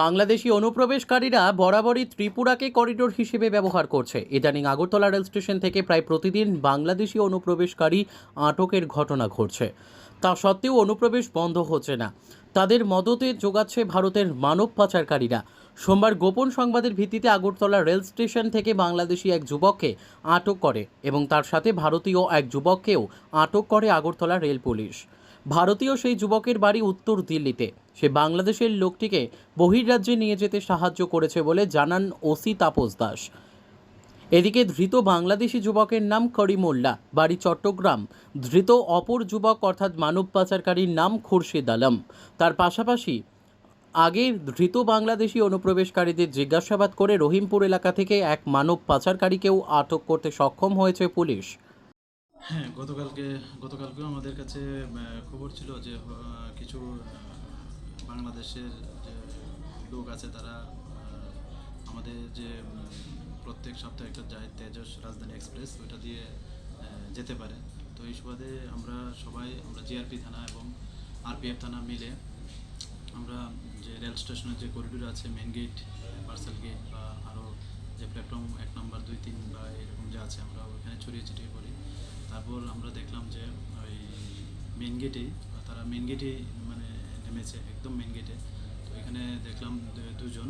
বাংলাদেশি অনুপ্রবেশকারীরা বরাবরই ত্রিপুরাকে করিডোর হিসেবে ব্যবহার করছে। ইদানিং আগরতলা রেল স্টেশন থেকে প্রায় প্রতিদিন বাংলাদেশি অনুপ্রবেশকারী আটকের ঘটনা ঘটছে। তা সত্ত্বেও অনুপ্রবেশ বন্ধ হচ্ছে না। তাদের মদতে যোগাচ্ছে ভারতের মানব পাচারকারীরা। সোমবার গোপন সংবাদের ভিত্তিতে আগরতলা রেল স্টেশন থেকে বাংলাদেশি এক যুবককে আটক করে এবং তার সাথে ভারতীয় এক যুবককেও আটক করে আগরতলা রেল পুলিশ। ভারতীয় সেই যুবকের বাড়ি উত্তর দিল্লিতে। সে বাংলাদেশের লোকটিকে বহির্রাজ্যে নিয়ে যেতে সাহায্য করেছে বলে জানান ওসি তাপস দাস। এদিকে ধৃত বাংলাদেশি যুবকের নাম করিমুল্লাহ বাড়ি চট্টগ্রাম। ধৃত অপর যুবক অর্থাৎ মানব পাচারকারীর নাম খুরশিদ আলম। তার পাশাপাশি আগে ধৃত বাংলাদেশি অনুপ্রবেশকারীদের জিজ্ঞাসাবাদ করে রহিমপুর এলাকা থেকে এক মানব পাচারকারীকেও আটক করতে সক্ষম হয়েছে পুলিশ। হ্যাঁ গতকালকে, গতকালকেও আমাদের কাছে খবর ছিল যে কিছু বাংলাদেশের যে লোক আছে তারা আমাদের যে প্রত্যেক সপ্তাহে একটা যায় তেজস রাজধানী এক্সপ্রেস ওইটা দিয়ে যেতে পারে। তো এই সুবাদে আমরা সবাই, আমরা জিআরপি থানা এবং আরপিএফ থানা মিলে, আমরা যে রেল স্টেশনের যে করিডোর আছে মেন গেট পার্সেল গেট বা আরও যে প্ল্যাটফর্ম এক নম্বর দুই, তিন বা এরকম যে আছে, আমরা ওইখানে ছড়িয়ে ছিটিয়ে তারপর আমরা দেখলাম যে ওই মেন গেটেই তারা মেন গেটেই মানে নেমেছে, একদম মেন গেটে তো এখানে দেখলাম দুজন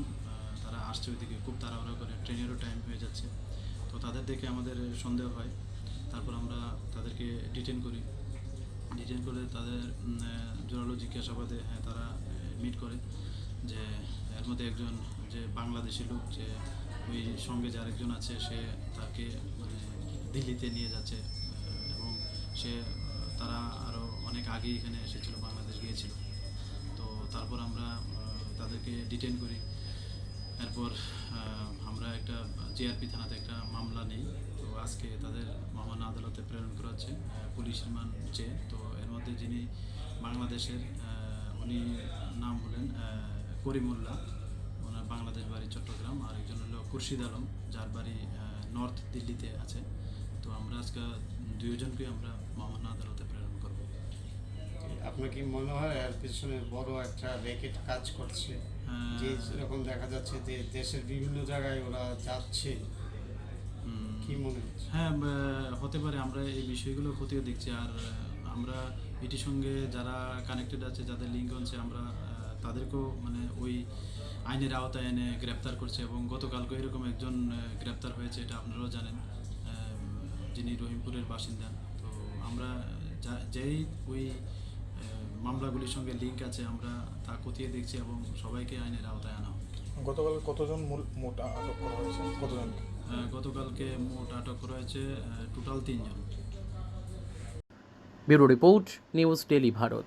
তারা আসছে ওইদিকে। খুব তাড়াহুড়া করে ট্রেনেরও টাইম হয়ে যাচ্ছে। তো তাদের দেখে আমাদের সন্দেহ হয়। তারপর আমরা তাদেরকে ডিটেন করি। ডিটেন করে তাদের জোরালো জিজ্ঞাসাবাদে হ্যাঁ তারা মিট করে যে, এর মধ্যে একজন যে বাংলাদেশি লোক যে ওই সঙ্গে যে আরেকজন আছে, সে তাকে মানে দিল্লিতে নিয়ে যাচ্ছে। সে তারা আরও অনেক আগে এখানে এসেছিল বাংলাদেশ গিয়েছিল। তো তারপর আমরা তাদেরকে ডিটেন করি। এরপর আমরা একটা জিআরপি থানাতে একটা মামলা নিই। তো আজকে তাদের মামলা আদালতে প্রেরণ করা হচ্ছে পুলিশ রিমান্ড চেয়ে। তো এর মধ্যে যিনি বাংলাদেশের উনি নাম হলেন আহ, করিমুল্লাহ। ওনার বাংলাদেশ বাড়ি চট্টগ্রাম। আর একজন হলো খুরশিদ আলম যার বাড়ি নর্থ দিল্লিতে আছে। তো আমরা আজকে দুইজনকে আমরা মামলা আদালতে প্রেরণ করব। আপনার কি মনে হয় এর পিছনে বড় একটা র্যাকেট কাজ করছে? হ্যাঁ। যে যেরকম দেখা যাচ্ছে যে দেশের বিভিন্ন জায়গায় ওরা যাচ্ছে। কি মনে হচ্ছে? হ্যাঁ হতে পারে আমরা এই বিষয়গুলো খতিয়ে দেখছি। আর আমরা এটির সঙ্গে যারা কানেক্টেড আছে যাদের লিঙ্ক আছে আমরা তাদেরকেও মানে ওই আইনের আওতায় এনে গ্রেপ্তার করছে এবং গতকালকে এরকম একজন গ্রেপ্তার হয়েছে এটা আপনারাও জানেন। যিনি রহিমপুরের বাসিন্দা তো আমরা যা- যেই ওই মামলাগুলির সঙ্গে লিঙ্ক আছে আমরা তা খতিয়ে দেখছি এবং সবাইকে আইনের আওতায় আনা হবে গতকাল কতজন মোট আটক করা হয়েছে? কতজন গতকালকে মোট আটক করা হয়েছে টোটাল তিনজন। Bureau report news daily Bharat.